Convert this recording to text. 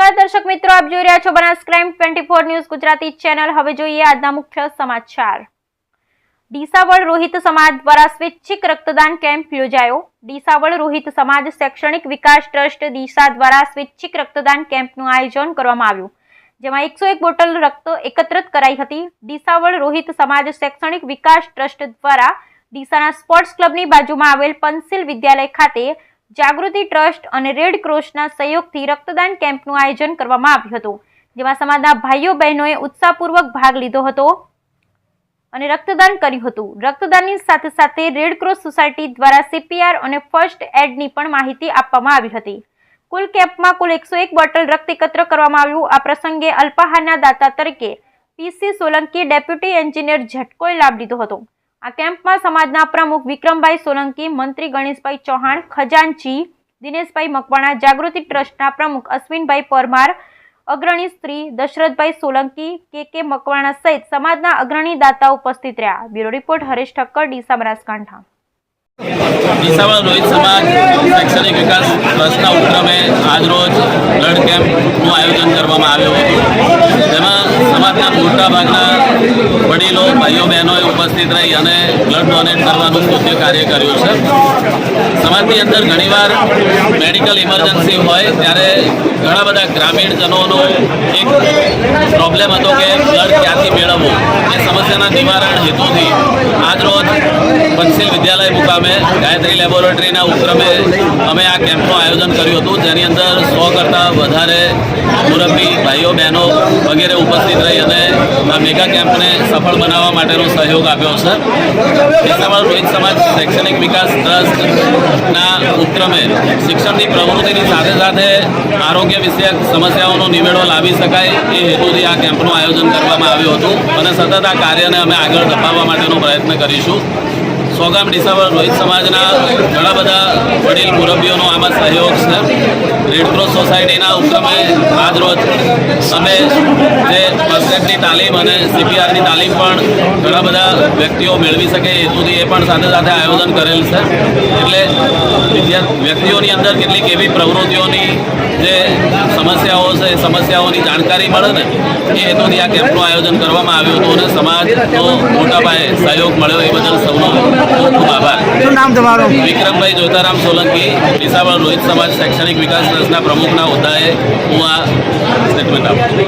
આપ જોઈ રહ્યા છો Banas crime twenty four news Gujarati channel. હવે જોઈએ આજના મુખ્ય સમાચાર. ડીસાવળ રોહિત સમાજ દ્વારા સ્વૈચ્છિક રક્તદાન કેમ્પ યોજાયો. ડીસાવળ રોહિત સમાજ શૈક્ષણિક વિકાસ ટ્રસ્ટ ડીસા દ્વારા સ્વૈચ્છિક રક્તદાન કેમ્પનું આયોજન કરવામાં આવ્યું, જેમાં એકસો એક બોટલ રક્ત એકત્રિત કરાઈ હતી. ડીસાવળ રોહિત સમાજ શૈક્ષણિક વિકાસ ટ્રસ્ટ દ્વારા ડીસાના સ્પોર્ટ્સ ક્લબની બાજુમાં આવેલ પંસિલ વિદ્યાલય ખાતે જાગૃતિ ટ્રસ્ટ અને રેડ ક્રોસના સહયોગથી રક્તદાન કેમ્પનું આયોજન કરવામાં આવ્યું હતું, જેમાં સમાજના ભાઈઓ બહેનોએ ઉત્સાહપૂર્વક ભાગ લીધો હતો અને રક્તદાન કર્યું હતું. રક્તદાનની સાથે સાથે રેડ ક્રોસ સોસાયટી દ્વારા સીપીઆર અને ફર્સ્ટ એડની પણ માહિતી આપવામાં આવી હતી. કુલ કેમ્પમાં કુલ એકસો એક બોટલ રક્ત એકત્ર કરવામાં આવ્યું. આ પ્રસંગે અલ્પાહારના દાતા તરીકે પીસી સોલંકી ડેપ્યુટી એન્જિનિયર ઝટકોએ લાભ લીધો હતો. આ કેમ્પમાં સમાજના પ્રમુખ વિક્રમભાઈ સોલંકી, મંત્રી ગણેશભાઈ ચૌહાણ, ખજાનચી, દિનેશભાઈ મકવાણા, જાગૃતિ ટ્રસ્ટના પ્રમુખ અશ્વિનભાઈ પરમાર, અગ્રણી સ્ત્રી દશરથભાઈ સોલંકી, કે કે મકવાણા સહિત સમાજના અગ્રણી દાતા ઉપસ્થિત રહ્યા. Bureau report, Haresh Thakkar, Deesa Banaskantha. ડીસામાં Rohit સમાજ શૈક્ષણિક વિકાસ ટ્રસ્ટના ઉપક્રમે આજરોજ બ્લડ કેમ્પનું આયોજન કરવામાં આવ્યું હતું જેમાં સમાજના મોટાભાગના વડીલો, ભાઈઓ, બહેનોએ ઉપસ્થિત રહી અને બ્લડ ડોનેટ કરવાનું મુખ્ય કાર્ય કર્યું છે. સમાજની અંદર ઘણીવાર મેડિકલ ઇમરજન્સી હોય ત્યારે ઘણા બધા ગ્રામીણજનોનો એક પ્રોબ્લેમ હતો કે બ્લડ ક્યાંથી મેળવવું? એ સમસ્યાના નિવારણ હેતુથી આજરોજ પંચશીલ વિદ્યાલય મુકામે ગાયત્રી લેબોરેટરીના ઉપક્રમે અમે આ કેમ્પનું આયોજન કર્યું હતું, જેની અંદર સો કરતાં વધારે મુરબ્બી, ભાઈઓ, બહેનો વગેરે ઉપસ્થિત રહી અને આ મેગા કેમ્પને સફળ બનાવવા માટેનો સહયોગ આપ્યો છે. ડીસામાં રોહિત સમાજ શૈક્ષણિક વિકાસ ટ્રસ્ટના ઉપક્રમે શિક્ષણની પ્રવૃત્તિની સાથે સાથે આરોગ્ય વિષયક સમસ્યાઓનો નિવેડો લાવી શકાય એ હેતુથી આ કેમ્પનું આયોજન કરવામાં આવ્યું હતું અને સતત આ કાર્યને અમે આગળ ધપાવવા માટેનો પ્રયત્ન કરીશું. સોગામ ડિસેમ્બર રોહિત સમાજના ઘણા બધા વડીલ મુરબ્બીઓનો આમાં સહયોગ છે. રેડક્રોસ સોસાયટીના ઉપક્રમે આજરોજ અમે જે ફર્સ્ટ તાલીમ અને સીપીઆરની તાલીમ પણ ઘણા બધા વ્યક્તિઓ મેળવી શકે હેતુથી એ પણ સાથે સાથે આયોજન કરેલ છે. એટલે વિદ્યાર્થી વ્યક્તિઓની અંદર કેટલીક એવી પ્રવૃત્તિઓની જે સમસ્યાઓ છે એ સમસ્યાઓની જાણકારી મળે ને એ હેતુથી આ કેમ્પનું આયોજન કરવામાં આવ્યું હતું અને સમાજનો મોટા પાયે સહયોગ મળ્યો એ બદલ સૌનો ખૂબ ખૂબ આભાર. નામ તમારું? વિક્રમભાઈ જોતારામ સોલંકી ડીસાવળ રોહિત સમાજ શૈક્ષણિક વિકાસ ટ્રસ્ટના પ્રમુખના હોદ્દાએ હું આ સ્ટેટમેન્ટ આપું